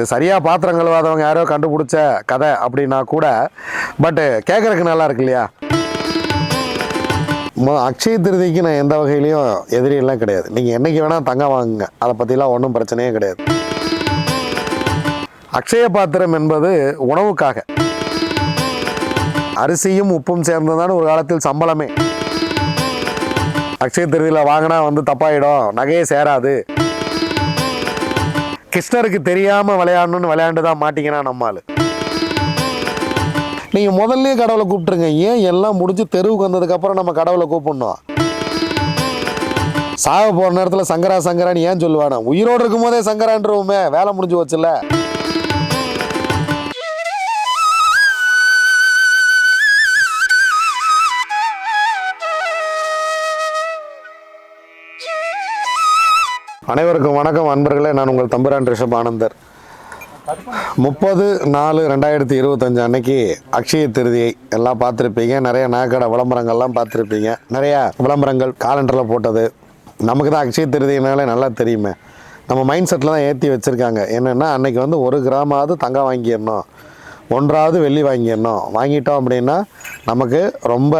இது சரியாக பாத்திரம் கழுவாதவங்க யாரோ கண்டுபிடிச்ச கதை அப்படின்னா கூட பட்டு கேட்குறக்கு நல்லா இருக்கு இல்லையா? அக்ஷய திருதிக்கு நான் எந்த வகையிலையும் எதிரியெல்லாம் கிடையாது. நீங்கள் என்றைக்கு வேணால் தங்கம் வாங்குங்க. அதை பற்றிலாம் ஒன்றும் பிரச்சனையே கிடையாது. அக்ஷய பாத்திரம் என்பது உணவுக்காக. அரிசியும் உப்பும் சேர்ந்ததான ஒரு காலத்தில் சம்பளமே. அக்ஷய திருதியில் வாங்கினா வந்து தப்பாயிடும். நகையே சேராது. கிருஷ்ணருக்கு தெரியாமல் விளையாடணும்னு விளையாண்டு தான் மாட்டிங்கன்னா நம்மால் நீங்கள் முதல்ல கடவுளை கூப்பிட்டுருங்க. ஏன் எல்லாம் முடிஞ்சு தெருவுக்கு வந்ததுக்கப்புறம் நம்ம கடவுளை கூப்பிடணும்? சாக போகிற நேரத்தில் சங்கரா சங்கரான்னு ஏன் சொல்லுவானா? உயிரோடு இருக்கும் போதே சங்கரான்றவுமே வேலை முடிஞ்சு வச்சுல அனைவருக்கும் வணக்கம். அன்பர்களே நான் உங்கள் தம்புரான் ரிஷப் ஆனந்தர். முப்பது நாலு ரெண்டாயிரத்தி இருபத்தஞ்சு அன்னைக்கு அக்ஷய திருதியை எல்லாம் பார்த்துருப்பீங்க. நிறைய நகைக்கடை விளம்பரங்கள்லாம் பார்த்துருப்பீங்க. நிறைய விளம்பரங்கள் காலண்டரில் போட்டது. நமக்கு தான் அக்ஷய திருதினாலே நல்லா தெரியுமே. நம்ம மைண்ட் செட்டில் தான் ஏற்றி வச்சுருக்காங்க. என்னென்னா அன்றைக்கி வந்து ஒரு கிராமாவது தங்கம் வாங்கிடணும். ஒன்றாவது வெள்ளி வாங்கிடணும். வாங்கிட்டோம் அப்படின்னா நமக்கு ரொம்ப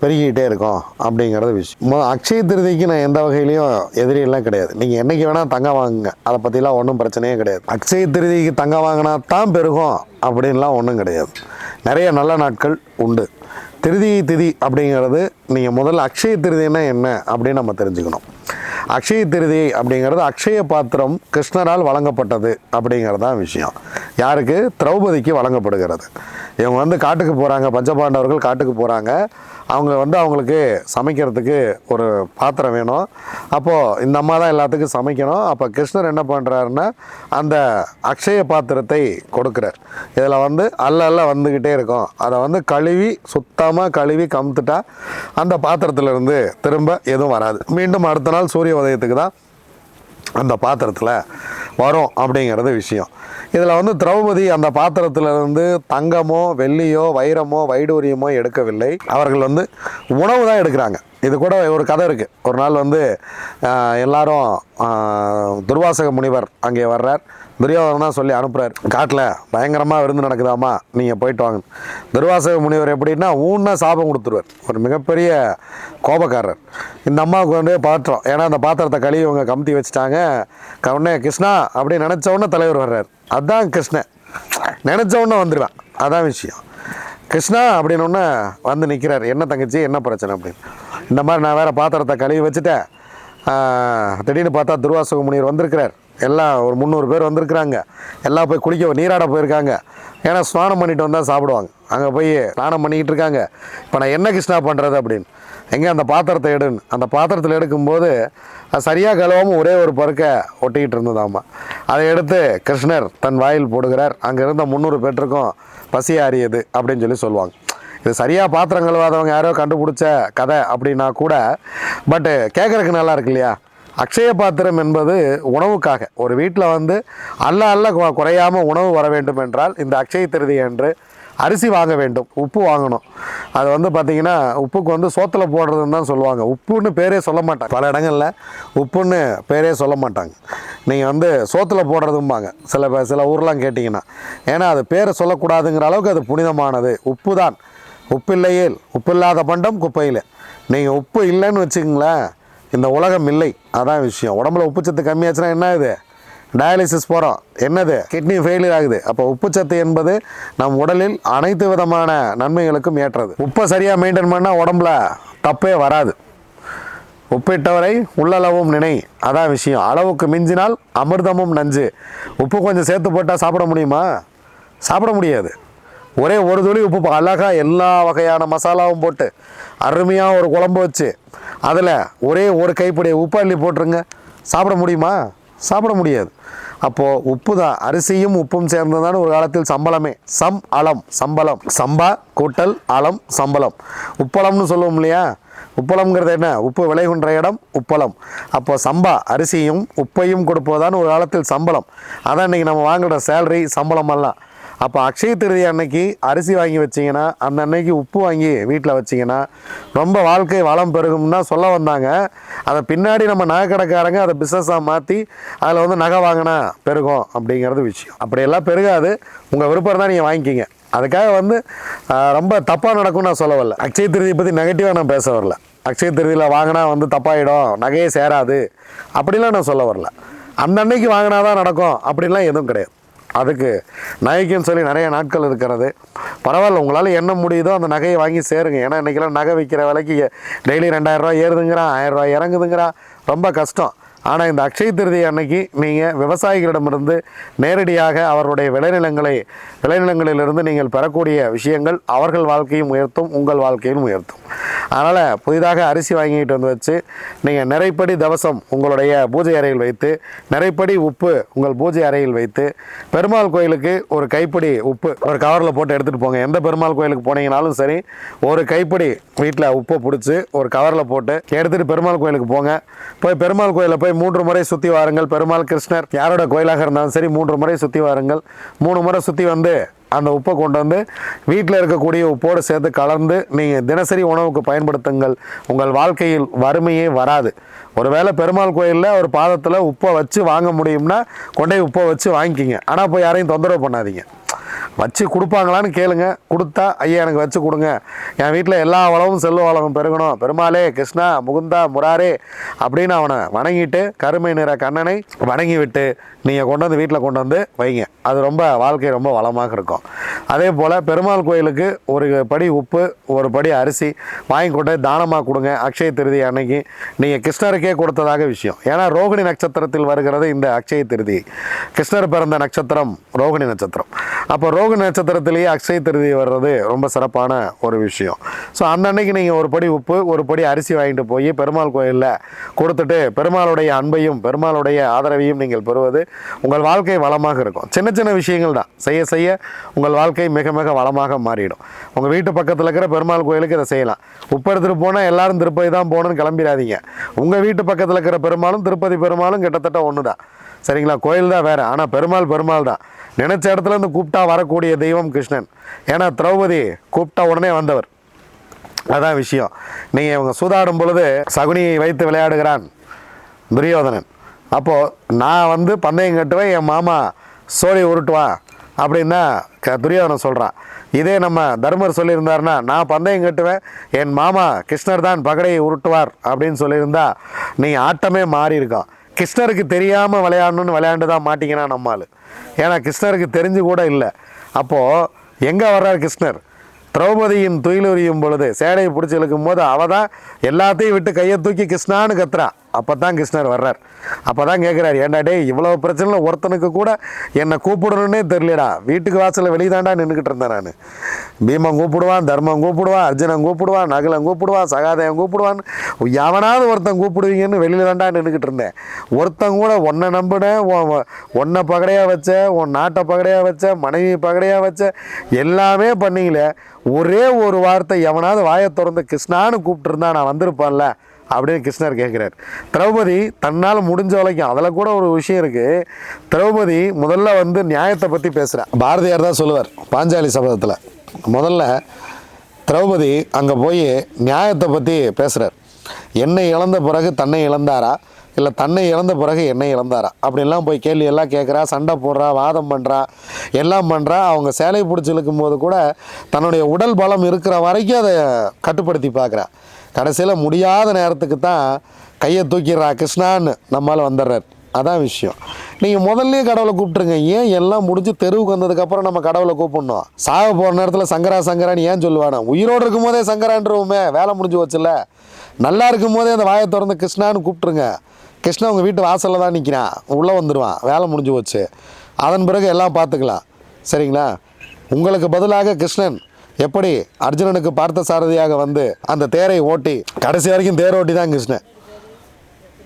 பெருகிக்கிட்டே இருக்கும் அப்படிங்கிறது விஷயம். அக்ஷய திருதிக்கு நான் எந்த வகையிலையும் எதிரியெல்லாம் கிடையாது. நீங்கள் என்னைக்கு வேணால் தங்கம் வாங்குங்க. அதை பற்றிலாம் ஒன்றும் பிரச்சனையே கிடையாது. அக்ஷய திருதிக்கு தங்கம் வாங்கினா தான் பெருகும் அப்படின்லாம் ஒன்றும் கிடையாது. நிறைய நல்ல நாட்கள் உண்டு. திருதி திதி அப்படிங்கிறது நீங்கள் முதல்ல அக்ஷய திருதினா என்ன அப்படின்னு நம்ம தெரிஞ்சுக்கணும். அக்ஷய திருதி அப்படிங்கிறது அக்ஷய பாத்திரம் கிருஷ்ணரால் வழங்கப்பட்டது அப்படிங்கிறது தான் விஷயம். யாருக்கு? திரௌபதிக்கு வழங்கப்படுகிறது. இவங்க வந்து காட்டுக்கு போகிறாங்க பஞ்சபாண்டவர்கள் காட்டுக்கு போகிறாங்க அவங்க வந்து அவங்களுக்கு சமைக்கிறதுக்கு ஒரு பாத்திரம் வேணும். அப்போது இந்த அம்மா தான் எல்லாத்துக்கும் சமைக்கணும். அப்போ கிருஷ்ணர் என்ன பண்ணுறாருன்னா அந்த அக்ஷய பாத்திரத்தை கொடுக்குறார். இதில் வந்து அல்ல அல்ல வந்துக்கிட்டே இருக்கும். அதை வந்து கழுவி சுத்தமாக கழுவி கமுத்துட்டா அந்த பாத்திரத்திலிருந்து திரும்ப எதுவும் வராது. மீண்டும் அடுத்த நாள் சூரிய உதயத்துக்கு தான் அந்த பாத்திரத்தில் வரும் அப்படிங்கிறது விஷயம். இதில் வந்து திரௌபதி அந்த பாத்திரத்திலிருந்து தங்கமோ வெள்ளியோ வைரமோ வைடூரியமோ எடுக்கவில்லை. அவர்கள் வந்து உணவு தான் எடுக்கிறாங்க. இது கூட ஒரு கதை இருக்குது ஒரு நாள் வந்து எல்லாரும் துர்வாசக முனிவர் அங்கே வர்றார். துரியோதனா சொல்லி அனுப்புகிறார் காட்டில் பயங்கரமாக விருந்து நடக்குதாமா? நீங்கள் போயிட்டு வாங்க. துர்வாசக முனிவர் எப்படின்னா ஊன்னா சாபம் கொடுத்துருவார். ஒரு மிகப்பெரிய கோபக்காரர். இந்த அம்மாவுக்கு வந்து பாத்திரம். ஏன்னா அந்த பாத்திரத்தை கழுவி இவங்க கமுத்தி வச்சுட்டாங்க. உடனே கிருஷ்ணா அப்படின்னு நினச்ச தலைவர் வர்றார். அதான் கிருஷ்ணன். நினச்ச உடனே வந்துடுவேன் அதான் விஷயம். கிருஷ்ணா அப்படின்னு ஒன்று வந்து நிற்கிறார் என்ன தங்கச்சி என்ன பிரச்சனை அப்படின்னு. இந்த மாதிரி நான் வேறு பாத்திரத்தை கழுவி வச்சுட்டேன். திடீர்னு பார்த்தா துர்வாசக முனிவர் வந்திருக்கிறார். எல்லாம் ஒரு முந்நூறு பேர் வந்திருக்கிறாங்க. எல்லாம் போய் குளிக்க நீராட போயிருக்காங்க. ஏன்னா ஸ்நானம் பண்ணிட்டு வந்தால் சாப்பிடுவாங்க. அங்கே போய் ஸ்நானம் பண்ணிக்கிட்டு இருக்காங்க. இப்போ நான் என்ன கிருஷ்ணா பண்ணுறது அப்படின்னு? எங்கே அந்த பாத்திரத்தை எடுன்னு அந்த பாத்திரத்தில் எடுக்கும்போது அது சரியாக கழுவாமல் ஒரே ஒரு பருக்க ஒட்டிக்கிட்டு இருந்ததாமா. அதை எடுத்து கிருஷ்ணர் தன் வாயில் போடுகிறார். அங்கே இருந்த முந்நூறு பேற்றுக்கும் பசி ஆறியது அப்படின்னு சொல்லி சொல்லுவாங்க. இது சரியாக பாத்திரம் கழுவாதவங்க யாரோ கண்டுபிடிச்ச கதை அப்படின்னா கூட பட்டு கேட்குறதுக்கு நல்லா இருக்கு இல்லையா? அக்ஷய பாத்திரம் என்பது உணவுக்காக. ஒரு வீட்டில் வந்து அல்ல அல்ல குறையாமல் குறையாம உணவு வர வேண்டும் என்றால் இந்த அக்ஷய திருதி என்று அரிசி வாங்க வேண்டும் உப்பு வாங்கணும். அது வந்து பார்த்திங்கன்னா உப்புக்கு வந்து சோத்தில் போடுறதுன்னு தான் சொல்லுவாங்க. உப்புன்னு பேரே சொல்ல மாட்டாங்க. பல இடங்களில் உப்புன்னு பேரே சொல்ல மாட்டாங்க. நீங்கள் வந்து சோத்தில் போடுறதும்பாங்க. சில சில ஊர்லாம் கேட்டிங்கன்னா. ஏன்னா அது பேரை சொல்லக்கூடாதுங்கிற அளவுக்கு அது புனிதமானது. உப்பு தான் உப்பு இல்லையேல் உப்பு இல்லாத பண்டம் குப்பையில். நீங்கள் உப்பு இல்லைன்னு வச்சுங்களேன் இந்த உலகம் இல்லை. அதான் விஷயம். உடம்புல உப்புச்சத்து கம்மியாச்சுன்னா என்ன இது? டயாலிசிஸ் போகிறோம் என்னது? கிட்னி ஃபெயிலியர் ஆகுது. அப்போ உப்புச்சத்து என்பது நம் உடலில் அனைத்து விதமான நன்மைகளுக்கும் ஏற்றது. உப்பை சரியாக மெயின்டைன் பண்ணால் உடம்புல தப்பே வராது. உப்பிட்டவரை உள்ளளவும் நினை. அதான் விஷயம். அளவுக்கு மிஞ்சினால் அமிர்தமும் நஞ்சு. உப்பு கொஞ்சம் சேர்த்து போட்டால் சாப்பிட முடியுமா? சாப்பிட முடியாது. ஒரே ஒரு துளி உப்பு அழகாக எல்லா வகையான மசாலாவும் போட்டு அருமையாக ஒரு குழம்பு வச்சு அதில் ஒரே ஒரு கைப்பிடி உப்பு அள்ளி போட்டுருங்க. சாப்பிட முடியுமா? சாப்பிட முடியாது. அப்போது உப்பு தான். அரிசியும் உப்பும் சேர்ந்ததான ஒரு காலத்தில் சம்பளமே. சம் அலம் சம்பளம். சம்பா கூட்டல் அலம் சம்பளம். உப்பளம்னு சொல்லுவோம் இல்லையா? உப்பளம்ங்கிறது என்ன? உப்பு விளைகின்ற இடம் உப்பளம். அப்போ சம்பா அரிசியும் உப்பையும் கொடுப்பதுதான் ஒரு காலத்தில் சம்பளம். அதான் இன்றைக்கி நம்ம வாங்குகிற சேலரி சம்பளம் எல்லாம். அப்போ அக்ஷய திருதி அன்னைக்கு அரிசி வாங்கி வச்சிங்கன்னா அந்த அன்னைக்கு உப்பு வாங்கி வீட்டில் வச்சிங்கன்னா ரொம்ப வாழ்க்கை வளம் பெருகும்னு தான் சொல்ல வந்தாங்க. அதை பின்னாடி நம்ம நகை கடைக்காரங்க அதை பிஸ்னஸாக மாற்றி அதில் வந்து நகை வாங்கினா பெருகும் அப்படிங்கிறது விஷயம். அப்படியெல்லாம் பெருகாது. உங்கள் விருப்பம் தான் நீங்கள் வாங்கிக்கிங்க. அதுக்காக வந்து ரொம்ப தப்பாக நடக்கும்னு நான் சொல்ல வரல. அக்ஷய திருதியை பற்றி நெகட்டிவாக நான் பேச வரல. அக்ஷய திருதியில் வாங்கினா வந்து தப்பாயிடும் நகையே சேராது. அப்படிலாம் நான் சொல்ல வரல. அந்த அன்னைக்கு வாங்கினா தான் நடக்கும். அப்படிலாம் எதுவும் கிடையாது. அதுக்கு நகைக்குன்னு சொல்லி நிறைய நாட்கள் இருக்கிறது. பரவாயில்ல உங்களால் என்ன முடியுதோ அந்த நகையை வாங்கி சேருங்க. ஏன்னா இன்றைக்கெல்லாம் நகை விற்கிற விலைக்கு டெய்லி ரெண்டாயிரரூவா ஏறுதுங்கிறான் ஆயிரரூவா இறங்குதுங்கிறான் ரொம்ப கஷ்டம். ஆனால் இந்த அக்ஷய திருதி அன்னைக்கு நீங்கள் விவசாயிகளிடமிருந்து நேரடியாக அவருடைய விளைநிலங்களை விளைநிலங்களிலிருந்து நீங்கள் பெறக்கூடிய விஷயங்கள் அவர்கள் வாழ்க்கையும் உயர்த்தும் உங்கள் வாழ்க்கையும் உயர்த்தும். அதனால் புதிதாக அரிசி வாங்கிட்டு வந்து வச்சு நீங்கள் நிறைப்படி தவசம் உங்களுடைய பூஜை அறையில் வைத்து நிறைப்படி உப்பு உங்கள் பூஜை அறையில் வைத்து பெருமாள் கோயிலுக்கு ஒரு கைப்பிடி உப்பு ஒரு கவரில் போட்டு எடுத்துகிட்டு போங்க. எந்த பெருமாள் கோயிலுக்கு போனீங்கனாலும் சரி ஒரு கைப்பிடி வீட்டில் உப்பை பிடிச்சி ஒரு கவரில் போட்டு எடுத்துகிட்டு பெருமாள் கோயிலுக்கு போங்க. போய் பெருமாள் கோயிலில் போய் மூன்று முறை சுற்றி வாருங்கள். பெருமாள் கிருஷ்ணர் யாரோட கோயிலாக இருந்தாலும் சரி மூன்று முறை சுற்றி வாருங்கள். மூணு முறை சுற்றி வந்து அந்த உப்பை கொண்டு வந்து வீட்டில் இருக்கக்கூடிய உப்போடு சேர்த்து கலந்து நீங்கள் தினசரி உணவுக்கு பயன்படுத்துங்கள். உங்கள் வாழ்க்கையில் வறுமையே வராது. ஒருவேளை பெருமாள் கோயிலில் ஒரு பாதத்தில் உப்பை வச்சு வாங்க முடியும்னா கொண்டே உப்பை வச்சு வாங்கிக்கிங்க. ஆனால் இப்போ யாரையும் தொந்தரவு பண்ணாதீங்க. வச்சு கொடுப்பாங்களான்னு கேளுங்க. கொடுத்தா ஐயா எனக்கு வச்சு கொடுங்க. என் வீட்டில் எல்லா வளமும் செல்வ வளமும் பெருகணும். பெருமாளே கிருஷ்ணா முகுந்தா முராரே அப்படின்னு அவனை வணங்கிட்டு கருமை நிற கண்ணனை வணங்கி விட்டு நீங்கள் கொண்டு வந்து வீட்டில் கொண்டு வந்து வைங்க. அது ரொம்ப வாழ்க்கை ரொம்ப வளமாக இருக்கும். அதே போல் பெருமாள் கோயிலுக்கு ஒரு படி உப்பு ஒரு படி அரிசி வாங்கி கொண்டு தானமாக கொடுங்க. அக்ஷய திருதி அன்னைக்கு நீங்கள் கிருஷ்ணருக்கே கொடுத்ததாக விஷயம். ஏன்னா ரோகிணி நட்சத்திரத்தில் வருகிறது இந்த அக்ஷய திருதி. கிருஷ்ணர் பிறந்த நட்சத்திரம் ரோகிணி நட்சத்திரம். அப்போ ரோகிணி நட்சத்திரத்திலேயே அக்ஷய திருதி வர்றது ரொம்ப சிறப்பான ஒரு விஷயம். ஸோ அன்னன்னைக்கு நீங்கள் ஒரு படி உப்பு ஒரு படி அரிசி வாங்கிட்டு போய் பெருமாள் கோயிலில் கொடுத்துட்டு பெருமாளுடைய அன்பையும் பெருமாளுடைய ஆதரவையும் நீங்கள் பெறுவது உங்கள் வாழ்க்கை வளமாக இருக்கும். சின்ன சின்ன விஷயங்கள் தான். செய்ய செய்ய உங்கள் வாழ்க்கை மிக மிக வளமாக மாறிடும். உங்கள் வீட்டு பக்கத்தில் இருக்கிற பெருமாள் கோயிலுக்கு இதை செய்யலாம். உப்பு எடுத்துகிட்டு போனால் எல்லாரும் திருப்பதி தான் போகணும்னு கிளம்பிடாதீங்க. உங்கள் வீட்டு பக்கத்தில் இருக்கிற பெருமாளும் திருப்பதி பெருமாளும் கிட்டத்தட்ட ஒன்று தான் சரிங்களா? கோயில் தான் வேறு. ஆனால் பெருமாள் பெருமாள் தான். நினைச்ச இடத்துல இருந்து கூப்பிட்டா வரக்கூடிய தெய்வம் கிருஷ்ணன். ஏன்னா திரௌபதி கூப்பிட்டா உடனே வந்தவர். அதான் விஷயம். நீங்கள் இவங்க சூதாடும் பொழுது சகுனியை வைத்து விளையாடுகிறான் துரியோதனன். அப்போது நான் வந்து பந்தயம் கட்டுவேன் என் மாமா சோழி உருட்டுவான் அப்படின்னா க துரியோதனன் சொல்கிறான் இதே நம்ம தர்மர் சொல்லியிருந்தாருன்னா நான் பந்தயம் கட்டுவேன் என் மாமா கிருஷ்ணர் தான் பகடையை உருட்டுவார் அப்படின்னு சொல்லியிருந்தா நீங்கள் ஆட்டமே மாறி கிருஷ்ணருக்கு தெரியாமல் விளையாடணும்னு விளையாண்டு தான் மாட்டிங்கன்னா நம்மால் ஏன்னா கிருஷ்ணருக்கு தெரிஞ்சு கூட இல்லை. அப்போது எங்கே வர்றார் கிருஷ்ணர்? திரௌபதியின் துயிலுரியும் பொழுது சேடையை பிடிச்சி இழுக்கும் போது அவள் தான் எல்லாத்தையும் விட்டு கையை தூக்கி கிருஷ்ணான்னு கத்துறான் அப்போ தான் கிருஷ்ணர் வர்றார். அப்போ தான் கேட்குறாரு ஏன்டா டேய் இவ்வளோ பிரச்சனை ஒருத்தனுக்கு கூட என்னை கூப்பிடணுன்னே தெரியலடா. வீட்டுக்கு வாசலில் வெளிதாண்டா நின்றுக்கிட்டு இருந்தேன் நான். பீமன் கூப்பிடுவான் தர்மம் கூப்பிடுவான் அர்ஜுனன் கூப்பிடுவான் நகலம் கூப்பிடுவான் சகாதேவன் கூப்பிடுவான். எவனாவது ஒருத்தன் கூப்பிடுவீங்கன்னு வெளியில தாண்டா நின்றுக்கிட்டு இருந்தேன். ஒருத்தன் கூட உன்னை நம்பினேன் உன்னை பகடையாக வச்ச உன் நாட்டை பகடையாக வச்ச மனைவி பகடையாக வச்ச எல்லாமே பண்ணீங்களே ஒரே ஒரு வார்த்தை எவனாவது வாயை திறந்து கிருஷ்ணான்னு கூப்பிட்டுருந்தா நான் வந்திருப்பேன்ல. அப்படின்னு கிருஷ்ணர் கேட்குறார். திரௌபதி தன்னால் முடிஞ்ச வரைக்கும் அதில் கூட ஒரு விஷயம் இருக்குது திரௌபதி முதல்ல வந்து நியாயத்தை பற்றி பேசுகிறேன் பாரதியார் தான் சொல்லுவார் பாஞ்சாலி சபதத்தில். முதல்ல திரௌபதி அங்கே போய் நியாயத்தை பற்றி பேசுகிறார் என்னை இழந்த பிறகு தன்னை இழந்தாரா? இல்லை தன்னை இழந்த பிறகு என்னை இழந்தாரா? அப்படின்லாம் போய் கேள்வி எல்லாம் கேட்குறா சண்டை போடுறா வாதம் பண்ணுறா எல்லாம் பண்ணுறா அவங்க சேலை பிடிச்சி இழுக்கும் போது கூட தன்னுடைய உடல் பலம் இருக்கிற வரைக்கும் அதை கட்டுப்படுத்தி பார்க்குறா. கடைசியில் முடியாத நேரத்துக்கு தான் கையை தூக்கிடுறா கிருஷ்ணான்னு நம்மால் வந்துடுறார். அதான் விஷயம். நீங்கள் முதல்லே கடவுளை கூப்பிட்டுருங்க. ஏன் எல்லாம் முடிஞ்சு தெருவுக்கு வந்ததுக்கப்புறம் நம்ம கடவுளை கூப்பிடணும்? சாக போகிற நேரத்தில் சங்கரா சங்கரான்னு ஏன் சொல்லுவானே? உயிரோடு இருக்கும் போதே சங்கரான்றவுமே வேலை முடிஞ்சு வச்சுல நல்லா இருக்கும் போதே அந்த வாயை திறந்து கிருஷ்ணான்னு கூப்பிட்டுருங்க. கிருஷ்ணா உங்கள் வீட்டு வாசலில் தான் நிற்கிறான் உள்ளே வந்துடுவான் வேலை முடிஞ்சு போச்சு. அதன் பிறகு எல்லாம் பார்த்துக்கலாம். சரிங்களா? உங்களுக்கு பதிலாக கிருஷ்ணன். எப்படி அர்ஜுனனுக்கு பார்த்த சாரதியாக வந்து அந்த தேரை ஓட்டி கடைசி வரைக்கும் தேர் ஓட்டி தான் கிருஷ்ணன்.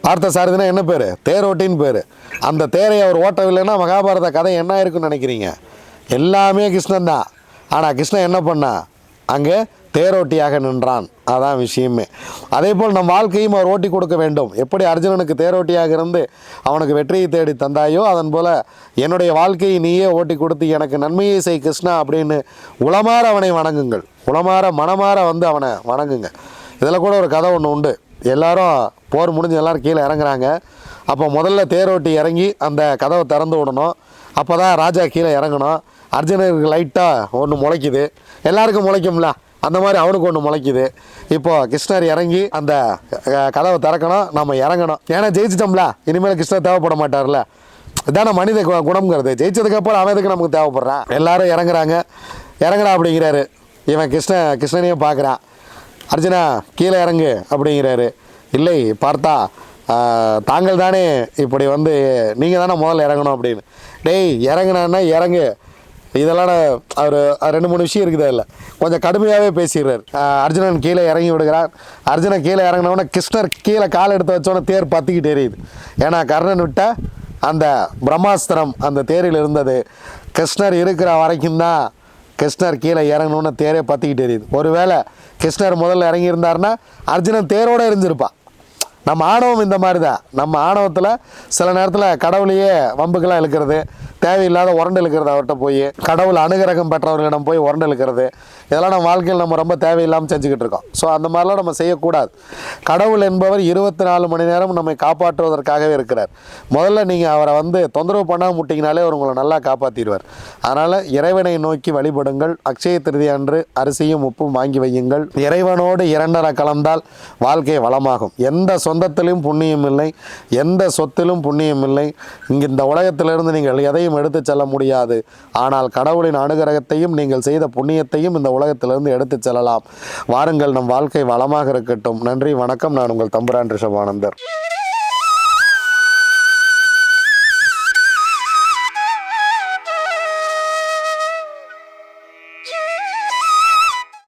பார்த்த சாரதினா என்ன பேர்? தேரோட்டின்னு பேர். அந்த தேரை அவர் ஓட்டவில்லைன்னா மகாபாரத கதை என்ன இருக்குன்னு நினைக்கிறீங்க? எல்லாமே கிருஷ்ணன் தான். ஆனால் கிருஷ்ணன் என்ன பண்ணா? அங்கே தேரோட்டியாக நின்றான். அதான் விஷயமே. அதே போல் நம் வாழ்க்கையும் அவர் ஓட்டி கொடுக்க வேண்டும். எப்படி அர்ஜுனனுக்கு தேரோட்டியாக இருந்து அவனுக்கு வெற்றியை தேடி தந்தாயோ அதன் போல் என்னுடைய வாழ்க்கையை நீயே ஓட்டி கொடுத்து எனக்கு நன்மையை செய் கிருஷ்ணா அப்படின்னு உளமாற அவனை வணங்குங்கள். உளமாற மனமாற வந்து அவனை வணங்குங்க. இதில் கூட ஒரு கதை ஒன்று உண்டு. எல்லாரும் போர் முடிஞ்சு எல்லோரும் கீழே இறங்குறாங்க. அப்போ முதல்ல தேரோட்டி இறங்கி அந்த கதவை திறந்து விடணும். அப்போ தான் ராஜா கீழே இறங்கணும். அர்ஜுனருக்கு லைட்டாக ஒன்று முளைக்குது. எல்லாருக்கும் முளைக்கும்ல. அந்த மாதிரி அவனுக்கு ஒன்று முளைக்குது. இப்போ கிருஷ்ணர் இறங்கி அந்த கதவை திறக்கணும் நம்ம இறங்கணும். ஏன்னா ஜெயிச்சிட்டோம்ல இனிமேல் கிருஷ்ணர் தேவைப்பட மாட்டார்ல. இதான மனித கு- குணம்ங்கிறது. ஜெயிச்சதுக்கப்புறம் அவன் எதுக்கு நமக்கு தேவைப்படுறான் எல்லாரும் இறங்குறாங்க. இறங்குறா அப்படிங்கிறாரு. இவன் கிருஷ்ண கிருஷ்ணனையும் பார்க்குறான். அர்ஜுனா கீழே இறங்கு அப்படிங்கிறாரு. இல்லை பார்த்தா தாங்கள் தானே இப்படி வந்து நீங்கள் தானே முதல்ல இறங்கணும் அப்படின்னு. டேய் இறங்குனான்னா இறங்கு. இதெல்லாம் அவர் ரெண்டு மூணு விஷயம் இருக்குது அதில். கொஞ்சம் கடுமையாகவே பேசிடுறாரு. அர்ஜுனன் கீழே இறங்கி விடுகிறார். அர்ஜுனன் கீழே இறங்கினவொடனே கிருஷ்ணர் கீழே கால் எடுத்து வச்சோன்னே தேர் பற்றிக்கிட்டு எரியுது. ஏன்னா கர்ணன் விட்ட அந்த பிரம்மாஸ்திரம் அந்த தேரில் இருந்தது. கிருஷ்ணர் இருக்கிற வரைக்கும் தான் கிருஷ்ணர் கீழே இறங்கணும்னு தேரே பற்றிக்கிட்டு எரியுது. ஒருவேளை கிருஷ்ணர் முதல்ல இறங்கியிருந்தாருன்னா அர்ஜுனன் தேரோடு எரிஞ்சிருப்பான் நம்ம ஆணவம் இந்த மாதிரி தான். நம்ம ஆணவத்தில் சில நேரத்தில் கடவுளையே வம்புக்கெல்லாம் இழுக்கிறது தேவையில்லாத உரண்டு இழுக்கிறது அவர்கிட்ட போய். கடவுள் அனுகிரகம் பெற்றவர்களிடம் போய் உரண்டு இழுக்கிறது. இதெல்லாம் நம்ம வாழ்க்கையில் நம்ம ரொம்ப தேவையில்லாமல் செஞ்சுக்கிட்டு இருக்கோம். ஸோ அந்த மாதிரிலாம் நம்ம செய்யக்கூடாது. கடவுள் என்பவர் இருபத்தி நாலு மணி நேரம் நம்மை காப்பாற்றுவதற்காகவே இருக்கிறார். முதல்ல நீங்கள் அவரை வந்து தொந்தரவு பண்ணாமல் முட்டிங்கனாலே அவர் உங்களை நல்லா காப்பாற்றிடுவார் அதனால் இறைவனை நோக்கி வழிபடுங்கள். அக்ஷய திருதி அன்று அரிசியும் உப்பும் வாங்கி வையுங்கள். இறைவனோடு இரண்டரை கலந்தால் வாழ்க்கை வளமாகும். எந்த சொந்தத்திலும் புண்ணியம் இல்லை. எந்த சொத்திலும் புண்ணியம் இல்லை. இங்கு இந்த உலகத்திலிருந்து நீங்கள் எதையும் எடுத்துச் செல்ல முடியாது. ஆனால் கடவுளின் அனுகிரகத்தையும் நீங்கள் செய்த புண்ணியத்தையும் இந்த உலக உலகத்திலிருந்து எடுத்துச் செல்லலாம். வாருங்கள் நம் வாழ்க்கை வளமாக இருக்கட்டும். நன்றி வணக்கம். நான் உங்கள் தம்புரான் ரிஷபானந்தர்